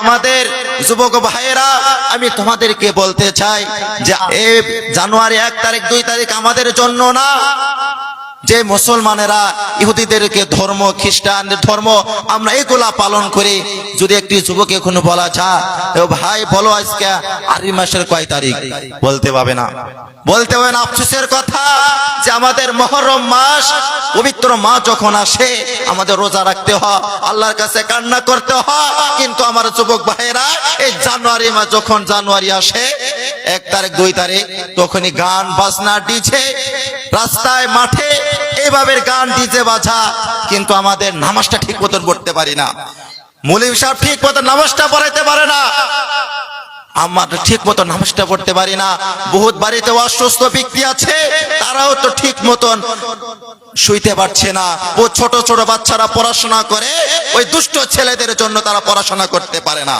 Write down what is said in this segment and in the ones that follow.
আমাদের যুবক ভাইয়েরা, আমি তোমাদেরকে বলতে চাই যে এ জানুয়ারি এক তারিখ, দুই তারিখ আমাদের জন্য না। যে মুসলমানেরা ইহুদিদেরকে ধর্ম খ্রিস্টানদের ধর্ম আমরা এগুলা পালন করি, যদি একটি যুবক এখন বলা "এ ভাই বলো আজকে আরি মাসের কয় তারিখ? বলতে পাবে না। বলতে হবে না, আফসোসের কথা যে আমাদের মহরম মাস, পবিত্র মা যখন আসে, আমাদের রোজা রাখতে হয়, আল্লাহর কাছে কান্না করতে হয়। কিন্তু আমার যুবক ভাইয়েরা, এই জানুয়ারি মাস যখন জানুয়ারি আসে এক তারিখ, দুই তারিখ, তখনই গান বাজনা ডিজে, রাস্তায় মাঠে এইভাবে গান ডিজে বাজা, কিন্তু আমাদের নামাজটা ঠিক মতন পড়তে পারি না। মৌলিম সাহেব ঠিক মতন নামাজটা পড়াইতে পারে না। আমার ঠিক মতো নামাজটা পড়তে পারি না। বহুত বাড়িতে অসুস্থ ব্যক্তি আছে, তারাও তো ঠিক মতন শুইতে পারছে না। ও ছোট ছোট বাচ্চারা পড়াশোনা করে, ওই দুষ্ট ছেলেদের জন্য তারা পড়াশোনা করতে পারে না।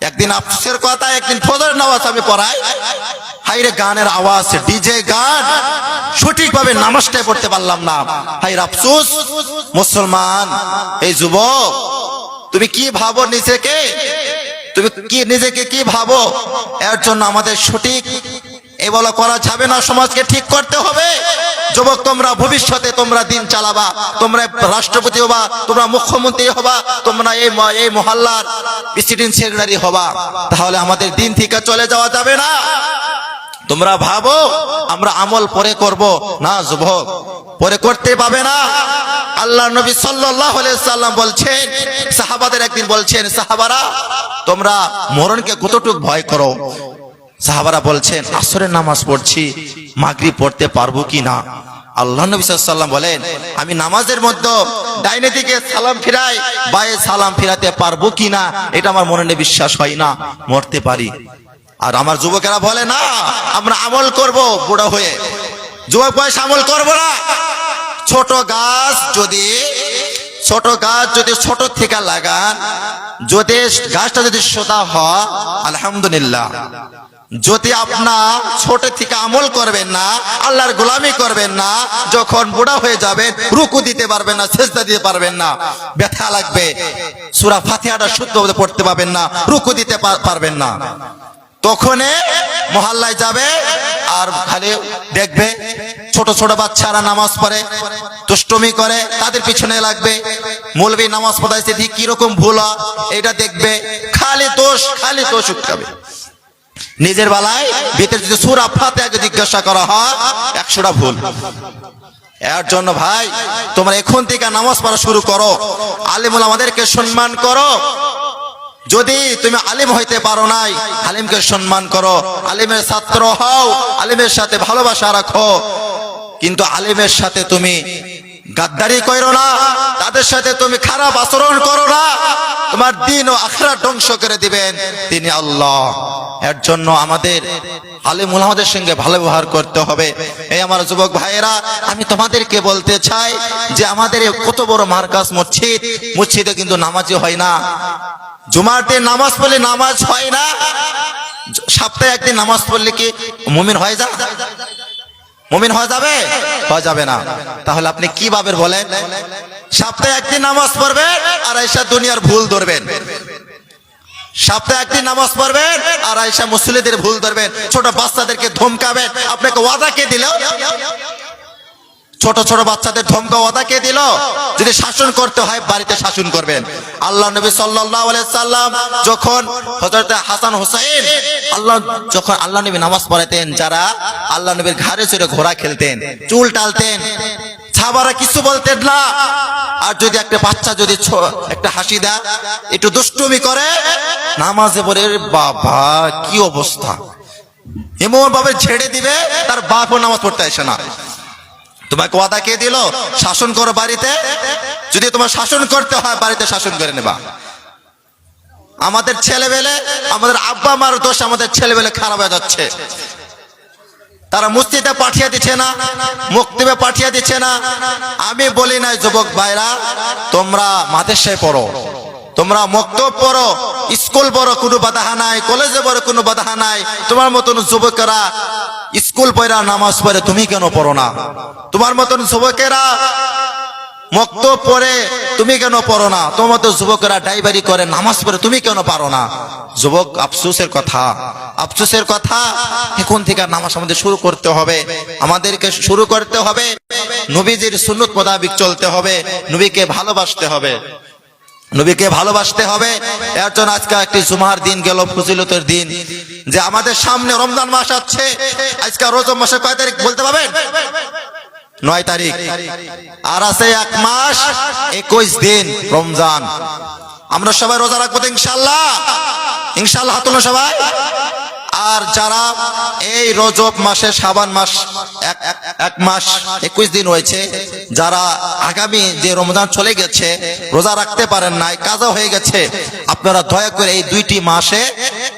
একদিন আফসোসের কথা, একদিন ফজর নামাজ আমি পড়াই। হাইরে গানের আওয়াজ, ডিজে গান, সঠিকভাবে নামাজটাই পড়তে পারলাম না। হাইর আফসোস, মুসলমান, এই যুবক, তুমি কি ভাবো নিজেকে? তুমি কি নিজেকে কি ভাবো? এর জন্য আমাদের সঠিক এ বলা করা যাবে না, সমাজকে ঠিক করতে হবে। যুবক, তোমরা ভবিষ্যতে তোমরা দিন চালাবা। তোমরা রাষ্ট্রপতি হবা, তোমরা মুখ্যমন্ত্রী হবা, তোমরা এই এই মহল্লার প্রেসিডেন্ট সেক্রেটারি হবা। তাহলে আমাদের দিন থেকে চলে যাওয়া যাবে না। তোমরা ভাবো, আমরা আমল পরে করব। না, যুবক, পরে করতে পাবে না। আল্লাহ নবী সাল্লাম বলছেন, সাহাবাদের একদিন বলছেন, সাহাবারা, তোমরা মরণকে কতটুক ভয় করো? সাহাবারা বলছেন, আসরের নামাজ পড়ছি। মাগরিব পড়তে পারব কি না আল্লাহ নবী সাল্লাম বলেন, আমি নামাজের মধ্যে ডাইনে দিকে সালাম ফিরাই, বায়ে সালাম ফিরাতে পারব কি না এটা আমার মনে বিশ্বাস হয় না, মরতে পারি। আর আমার যুবকেরা বলে, না, আমরা আমল করব বুড়ো হয়ে। যুবক বয়স আমল করব না। ছোট গাছ যদি, ছোট গাছ যদি ছোট থেকে লাগান, যদি গাছটা যদি সোদা হয়, আলহামদুলিল্লাহ। যদি আপনার ছোট থেকে আমল করবেন না, আল্লাহর গোলামি করবেন না, যখন বুড়া হয়ে যাবেন, রুকু দিতে পারবেন না, সেজদা দিতে পারবেন না, ব্যথা লাগবে। সুরা ফাতিহাটা শুদ্ধ পড়তে পারবেন না, রুকু দিতে পারবেন না। তখন মহল্লায় যাবে আর খালি দেখবে ছোট ছোট বাচ্চারা নামাজ পড়ে, দুষ্টমি করে, তাদের পিছনে লাগবে। মৌলবী নামাজ পড়াইছে, ঠিক কীরকম ভুল এটা দেখবে, খালি দোষ খালি দোষ উঠাবে নিজের বেলায় ভিতরে যদি সুর আফাতে জিজ্ঞাসা করা হয়, একশোটা ভুল। এর জন্য ভাই, তোমরা এখন থেকে নামাজ পড়া শুরু করো। আলিমুল আমাদেরকে সম্মান করো। যদি তুমি আলিম হইতে পারো নাই, আলিমকে সম্মান করো। আলিমের ছাত্র হও, আলিমের সাথে ভালোবাসা রাখো। কিন্তু আলিমের সাথে তুমি গাদ্দারি করো না, তাদের সাথে তুমি খারাপ আচরণ করো না। তোমার দিন ও আখরা ধ্বংস করে দিবেন তিনি আল্লাহ। এর জন্য আমাদের আলিম আমাদের সঙ্গে ভালো ব্যবহার করতে হবে। এই আমার যুবক ভাইয়েরা, আমি তোমাদেরকে বলতে চাই যে আমাদের কত বড় মার্কাস মসজিদ, মসজিদে কিন্তু নামাজই হয় না। জুমাতে নামাজ পড়লে নামাজ হয় না। সপ্তাহে একদিন নামাজ পড়লে কি মুমিন হয়ে যা মুমিন হয়ে যাবে? হয়ে যাবে না। তাহলে আপনি কি ভাবের বলেন? সপ্তাহে একদিন নামাজ পড়বেন আর আইসা দুনিয়ার ভুল ধরবেন। সপ্তাহে একদিন নামাজ পড়বেন আর আয়সা মুসলিদের ভুল ধরবেন। ছোট বাচ্চাদেরকে ধমকাবেন। আপনাকে ওয়াদা কে দিল? ছোট ছোট বাচ্চাদের ধমকা ওয়াদা কে দিল? যদি শাসন করতে হয়, বাড়িতে শাসন করবেন। আল্লাহ নবী সাল্লাম যখন হযরত হাসান হুসাইন আল্লাহ যখন আল্লাহ নবী নামাজ পড়াতেন, যারা আল্লাহ নবীর ঘাড়ে চড়ে ঘোড়া খেলতেন, চুল টালতেন ছাবারা কিছু বলতেন না। আর যদি একটা বাচ্চা যদি একটা হাসি দেয়, একটু দুষ্টুমি করে, নামাজে পড়ে বাবা, কি অবস্থা? এমন ভাবে ছেড়ে দিবে, তার বাপও নামাজ পড়তে আসে না। তোমাকে ওয়াদা কে দিল? শাসন করো বাড়িতে। যদি তোমার শাসন করতে হয়, বাড়িতে শাসন করে নেবা। আমাদের ছেলেবেলে, আমাদের আব্বা মার দোষ আমাদের ছেলেবেলে খারাপ হয়ে যাচ্ছে। তারা মুস্তিতে পাঠিয়ে দিচ্ছে না, মুক্তিবে পাঠিয়ে দিচ্ছে না। আমি বলি নাই, যুবক ভাইরা, তোমরা মাদেশায় পড়ো। তোমরা মক্তব পড়ো, স্কুল পড়ো, কোনো বাধা নাই, কলেজে পড়ো, কোনো বাধা নাই। তোমার মতন যুবকেরা স্কুল পড়া, নামাজ পড়ে, তুমি কেন পড়ো না? তোমার মতন যুবকেরা মক্ত পরে তুমি কেন পড়ো না? তোমার তো যুবকেরা ড্রাইভারি করে, নামাজ পড়ে, তুমি কেন পারো না? যুবক, আফসোসের কথা। আফসোসের কথা, এখন থেকে নামাজ আমাদের শুরু করতে হবে। আমাদেরকে শুরু করতে হবে। নবীজির সুন্নত মোতাবিক চলতে হবে। নবীকে ভালোবাসতে হবে। নবীকে ভালোবাসতে হবে। এর জন্য আজকে একটি জুমার দিন গেল, ফজিলতের দিন। যে আমাদের সামনে রমজান মাস আছে আজকে রোজা মাসে কয় তারিখ বলতে পারবেন? নয় তারিখ। আর আছে এক মাস, একুশ দিন রমজান। আমরা সবাই রোজা রাখব ইনশাল্লাহ ইনশাল্লাহ হাত সবাই। আর যারা এই রজব মাসে সাবান মাস, এক- এক- মাস, একুশ দিন হয়েছে, যারা আগামী যে রমজান চলে গেছে, রোজা রাখতে পারেন নাই কাজা হয়ে গেছে, আপনারা দয়া করে এই দুইটি মাসে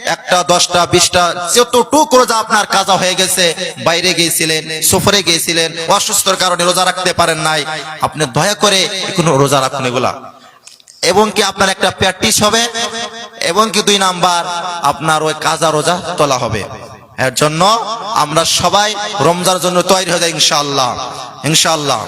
একটা, দশটা, বিশটা, যতটুক রোজা আপনার কাজা হয়ে গেছে, বাইরে গিয়েছিলেন, সফরে গিয়েছিলেন, অসুস্থর কারণে রোজা রাখতে পারেন নাই, আপনি দয়া করে কোনো রোজা রাখুন এগুলা। এবং কি আপনার একটা প্র্যাকটিস হবে? এবং কি দুই নাম্বার, আপনার ওই কাজা রোজা তোলা হবে। এর জন্য আমরা সবাই রমজার জন্য তৈরি হয়ে যাই, ইনশাআল্লাহ। ইনশাআল্লাহ।